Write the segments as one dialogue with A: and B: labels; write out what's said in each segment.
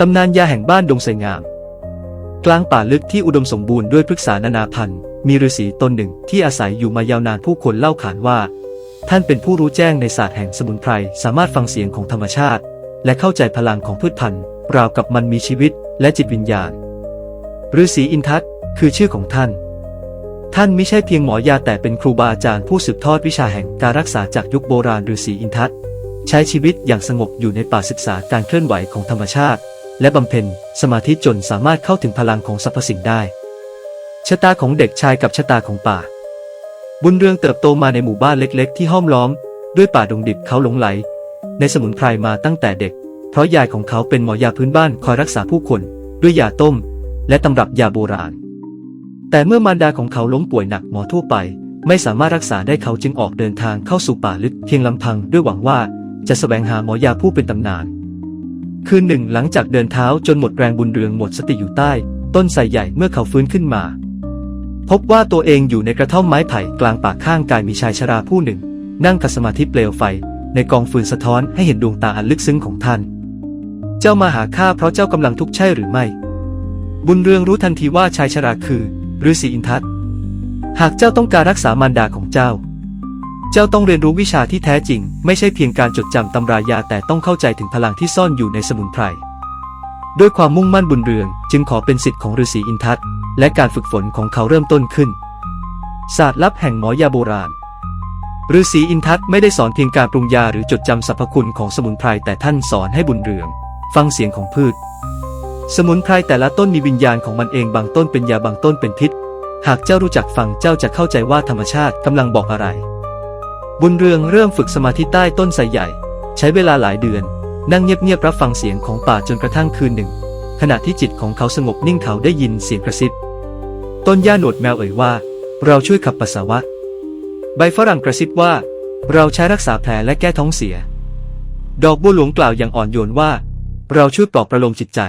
A: ตำนานยาแห่งบ้านดงไสงาม กลางป่าลึกที่อุดมสมบูรณ์ด้วยพฤกษานานาพันธุ์ มีฤาษีตนหนึ่งที่อาศัยอยู่มายาวนานผู้คนเล่าขานว่า ท่านเป็นผู้รู้แจ้งในศาสตร์แห่งสมุนไพรสามารถฟังเสียงของธรรมชาติ และเข้าใจพลังของพืชพันธุ์ราวกับมันมีชีวิตและจิตวิญญาณฤาษีอินทัศคือชื่อของท่าน ท่านไม่ใช่เพียงหมอยาแต่เป็นครูบาอาจารย์ผู้สืบทอดวิชาแห่งการรักษาจากยุคโบราณฤาษีอินทัศใช้ชีวิตอย่างสงบอยู่ในป่าศึกษาการเคลื่อนไหวของธรรมชาติ และบำเพ็ญสมาธิจนสามารถเข้าถึงพลังของสรรพสิ่งได้ ชะตาของเด็กชายกับชะตาของป่า บุญเรืองเติบโตมาในหมู่บ้านเล็กๆ ที่ห้อมล้อม ด้วยป่าดงดิบเขาหลงไหล ในสมุนไพรมาตั้งแต่เด็ก เพราะยายของเขาเป็นหมอยาพื้นบ้านคอยรักษาผู้คน ด้วยยาต้ม และตำรับยาโบราณ แต่เมื่อมารดาของเขาล้มป่วยหนักหมอทั่วไป ไม่สามารถรักษาได้เขาจึงออกเดินทางเข้าสู่ป่าลึกเพียงลำพังด้วยหวังว่าจะแสวงหาหมอยาผู้เป็นตำนาน คืนหนึ่งหลังจากเดินเท้าจนหมดแรงบุญเรืองหมดสติอยู่ใต้ ต้นไทรใหญ่เมื่อเขาฟื้นขึ้นมา พบว่าตัวเองอยู่ในกระท่อมไม้ไผ่กลางป่าข้างกายมีชายชราผู้หนึ่ง นั่งขัดสมาธิเปลวไฟ ในกองฟืนสะท้อนให้เห็นดวงตาอันลึกซึ้งของท่าน เจ้ามาหาข้าเพราะเจ้ากำลังทุกข์ใช่หรือไม่ บุญเรืองรู้ทันทีว่าชายชราคือฤาษีอินทัศหากเจ้าต้องการรักษามารดาของเจ้า เจ้าต้องเรียนรู้วิชาที่แท้จริง ไม่ใช่เพียงการจดจำตำรายาแต่ต้องเข้าใจถึงพลังที่ซ่อนอยู่ในสมุนไพร ด้วยความมุ่งมั่นบุญเรือง จึงขอเป็นสิทธิ์ของฤาษีอินทัศน์และการฝึกฝนของเขาเริ่มต้นขึ้น ศาสตร์ลับแห่งหมอยาโบราณฤาษีอินทัศน์ไม่ได้สอนเพียงการปรุงยาหรือจดจำสรรพคุณของสมุนไพรแต่ท่านสอนให้บุญเรือง ฟังเสียงของพืช สมุนไพรแต่ละต้นมีวิญญาณของมันเองบางต้นเป็นยาบางต้นเป็นพิษ หากเจ้ารู้จักฟังเจ้าจะเข้าใจว่าธรรมชาติกำลังบอกอะไร บุญเรืองเริ่มฝึกสมาธิใต้ต้นไทรใหญ่ ใช้เวลาหลายเดือน นั่งเงียบๆรับฟังเสียงของป่าจนกระทั่งคืนหนึ่ง ขณะที่จิตของเขาสงบนิ่งเขาได้ยินเสียงกระซิบต้นหญ้าหนวดแมวเอ่ยว่า เราช่วยขับปัสสาวะ ใบฝรั่งกระซิบว่า เราใช้รักษาแผลและแก้ท้องเสีย ดอกบัวหลวงกล่าวอย่างอ่อนโยนว่า เราช่วยปลอบประโลมจิตใจ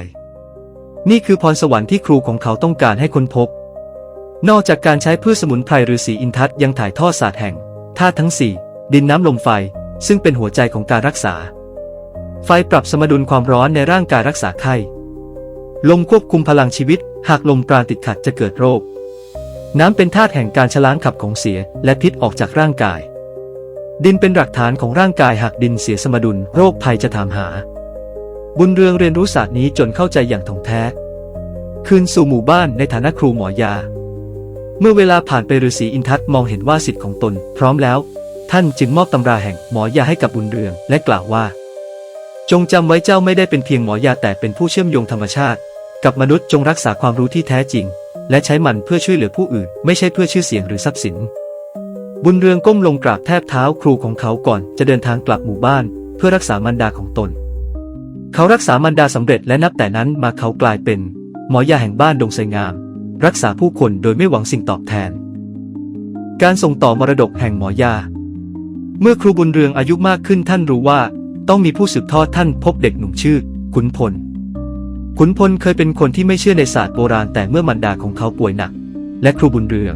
A: นี่คือพรสวรรค์ที่ครูของเขาต้องการให้ค้นพบ นอกจากการใช้พืชสมุนไพรฤาษีอินทัศยังถ่ายทอดศาสตร์แห่ง ธาตุทั้งสี่ดินน้ำลมไฟ ซึ่งเป็นหัวใจของการรักษา ไฟปรับสมดุลความร้อนในร่างกายรักษาไข้ ลมควบคุมพลังชีวิต หากลมปราณติดขัดจะเกิดโรค น้ำเป็นธาตุแห่งการชะล้างขับของเสียและพิษออกจากร่างกาย ดินเป็นหลักฐานของร่างกายหากดินเสียสมดุล โรคภัยจะถามหา บุญเรืองเรียนรู้ศาสตร์นี้จนเข้าใจอย่างถ่องแท้ คืนสู่หมู่บ้านในฐานะครูหมอยา เมื่อเวลาผ่านไปฤาษีอินทัศมองเห็นว่าสิทธิ์ของตน พร้อมแล้ว ท่านจึงมอบตำราแห่งหมอยาให้กับบุญเรืองและกล่าวว่า จงจำไว้เจ้าไม่ได้เป็นเพียงหมอยาแต่เป็นผู้เชื่อมโยงธรรมชาติ กับมนุษย์จงรักษาความรู้ที่แท้จริง และใช้มันเพื่อช่วยเหลือผู้อื่น ไม่ใช่เพื่อชื่อเสียงหรือทรัพย์สิน บุญเรืองก้มลงกราบแทบเท้าครูของเขาก่อนจะเดินทางกลับหมู่บ้าน เพื่อรักษามารดาของตน เขารักษามารดาสำเร็จและนับแต่นั้นมาเขากลายเป็น หมอยาแห่งบ้านดงไสงาม รักษาผู้คนโดยไม่หวังสิ่งตอบแทน การส่งต่อมรดกแห่งหมอยา เมื่อครูบุญเรืองอายุมากขึ้นท่านรู้ว่า ต้องมีผู้สืบทอดท่านพบเด็กหนุ่มชื่อ ขุนพล ขุนพลเคยเป็นคนที่ไม่เชื่อในศาสตร์โบราณแต่เมื่อมารดาของเขาป่วยหนัก และครูบุญเรือง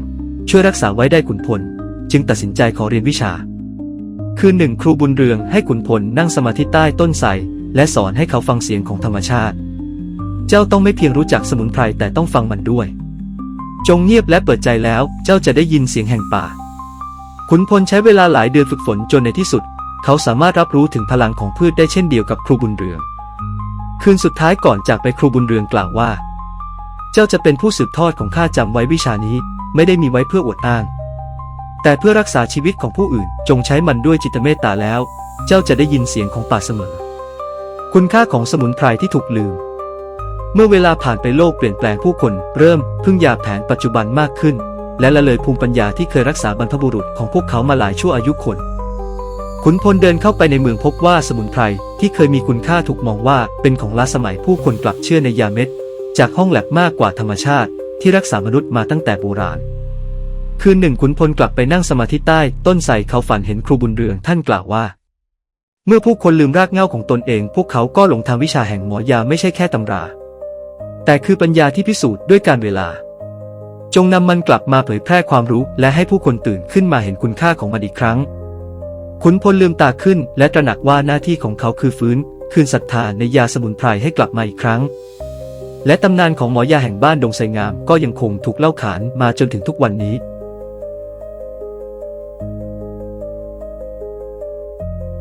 A: ช่วยรักษาไว้ได้ขุนพล จึงตัดสินใจขอเรียนวิชา คืนหนึ่งครูบุญเรืองให้ขุนพลนั่งสมาธิใต้ต้นไทรและสอนให้เขาฟังเสียงของธรรมชาติ เจ้าต้องไม่เพียงรู้จักสมุนไพรแต่ต้องฟังมันด้วย จงเงียบและเปิดใจแล้ว เจ้าจะได้ยินเสียงแห่งป่า ขุนพลใช้เวลาหลายเดือนฝึกฝนจนในที่สุด เขาสามารถรับรู้ถึงพลังของพืชได้เช่นเดียวกับครูบุญเรือง คืนสุดท้ายก่อนจากไปครูบุญเรืองกล่าวว่า เจ้าจะเป็นผู้สืบทอดของข้าจำไว้วิชานี้ ไม่ได้มีไว้เพื่ออวดอ้าง แต่เพื่อรักษาชีวิตของผู้อื่น จงใช้มันด้วยจิตเมตตาแล้ว เจ้าจะได้ยินเสียงของป่าเสมอ คุณค่าของสมุนไพรที่ถูกลืม เมื่อเวลาผ่านไปโลกเปลี่ยนแปลงผู้คน เริ่มพึ่งยาแผนปัจจุบันมากขึ้น และละเลยภูมิปัญญาที่เคยรักษาบรรพบุรุษของพวกเขามาหลายชั่วอายุคน ขุนพลเดินเข้าไปในเมืองพบว่าสมุนไพรที่เคยมีคุณค่าถูกมองว่าเป็นของล้าสมัยผู้คนกลับเชื่อในยาเม็ด จากห้องแลบมากกว่าธรรมชาติ ที่รักษามนุษย์มาตั้งแต่โบราณ คืนหนึ่งขุนพลกลับไปนั่งสมาธิใต้ต้นไทรเขาฝันเห็นครูบุญเรืองท่านกล่าวว่าเมื่อผู้คนลืมรากเหง้าของตนเอง พวกเขาก็หลงทางวิชาแห่งหมอยาไม่ใช่แค่ตำรา แต่คือปัญญาที่พิสูจน์ด้วยการเวลา จงนำมันกลับมาเผยแพร่ความรู้และให้ผู้คนตื่นขึ้นมาเห็นคุณค่าของมันอีกครั้ง ขุนพลลืมตาขึ้น และตระหนักว่าหน้าที่ของเขาคือฟื้น คืนศรัทธาในยาสมุนไพรให้กลับมาอีกครั้ง และตำนานของหมอยาแห่งบ้านดงไสงามก็ยังคงถูกเล่าขานมาจนถึงทุกวันนี้